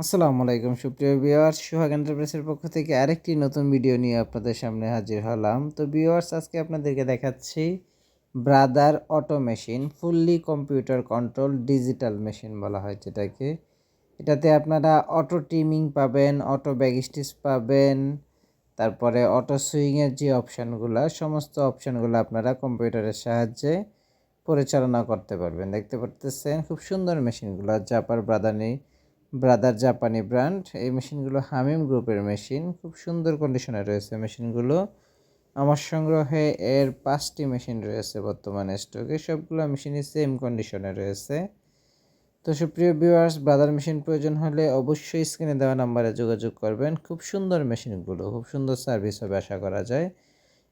আসসালামু আলাইকুম সুপ্রিয় ভিউয়ার্স, সোহাগ এন্টারপ্রাইজের পক্ষ থেকে আরেকটি নতুন ভিডিও নিয়ে আপনাদের সামনে হাজির হলাম। তো ভিউয়ার্স, আজকে আপনাদেরকে দেখাচ্ছি Brother auto machine, fully computer control digital machine বলা হয় যেটাকে। এটাতে আপনারা অটো টিমিং পাবেন, অটো ব্যাগ স্টিচ পাবেন, তারপরে অটো সুইংয়ের যে অপশানগুলো, সমস্ত অপশানগুলো আপনারা কম্পিউটারের সাহায্যে পরিচালনা করতে পারবেন। দেখতে পারতেছেন, খুব সুন্দর মেশিনগুলো, জাপার ব্রাদানি ব্রাদার জাপানি ব্র্যান্ড, এই মেশিনগুলো হামিম গ্রুপের মেশিন। খুব সুন্দর কন্ডিশনে রয়েছে মেশিনগুলো। আমার সংগ্রহে এর পাঁচটি মেশিন রয়েছে বর্তমানে স্টকে সবগুলো মেশিনই সেম কন্ডিশনে রয়েছে। তো সুপ্রিয় ভিউয়ার্স ব্রাদার মেশিন প্রয়োজন হলে অবশ্যই স্ক্রিনে দেওয়া নাম্বারে যোগাযোগ করবেন। খুব সুন্দর মেশিনগুলো, খুব সুন্দর সার্ভিস হবে আশা করা যায়।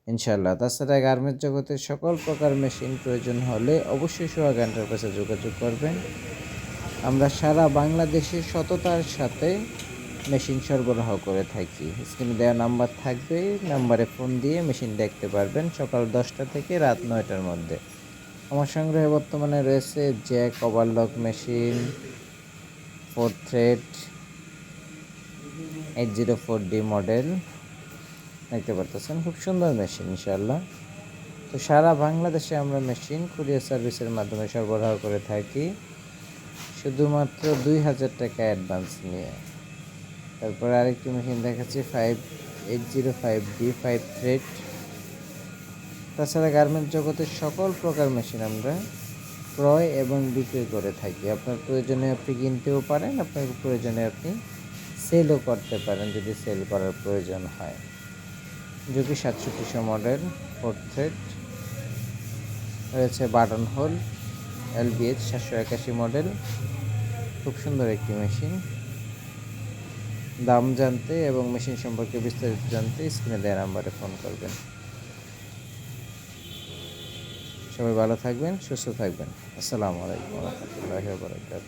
ইনশাল্লাহ তাছাড়া গার্মেন্টস জগতের সকল প্রকার মেশিন প্রয়োজন হলে অবশ্যই সোহাগ এন্টারপ্রাইজে যোগাযোগ করবেন। আমরা সারা বাংলাদেশে সততার সাথে মেশিন সরবরাহ করে থাকি। স্ক্রিনে দেওয়া নাম্বার থাকবে, নাম্বারে ফোন দিয়ে মেশিন দেখতে পারবেন সকাল দশটা থেকে রাত নয়টার মধ্যে। আমার সংগ্রহে বর্তমানে রয়েছে Jack, overlock machine, four thread, eight zero four D model. দেখতে পারতেছেন, খুব সুন্দর মেশিন ইনশাল্লাহ তো সারা বাংলাদেশে আমরা মেশিন, কুরিয়ার সার্ভিসের মাধ্যমে সরবরাহ করে থাকি। শুধুমাত্র দুই হাজার টাকা অ্যাডভান্স নিয়ে। তারপরে আরেকটি মেশিন দেখাচ্ছি five eight zero five D five thread তাছাড়া গার্মেন্ট জগতের সকল প্রকার মেশিন আমরা ক্রয় এবং বিক্রি করে থাকি। আপনার প্রয়োজনে আপনি কিনতেও পারেন, আপনার প্রয়োজনে আপনি সেলও করতে পারেন যদি সেল করার প্রয়োজন হয়। যোগী সাতষট্টিশো মডেল ফোর থ্রেড রয়েছে বাটন হোল এলবিএচ সাতশো একাশি মডেল। খুব সুন্দর একটি মেশিন। দাম জানতে এবং মেশিন সম্পর্কে বিস্তারিত জানতে স্ক্রিনে দেওয়া নাম্বারে ফোন করবেন। সবাই ভালো থাকবেন, সুস্থ থাকবেন। আসসালামু আলাইকুম রহমতুল্লাহ বরকাত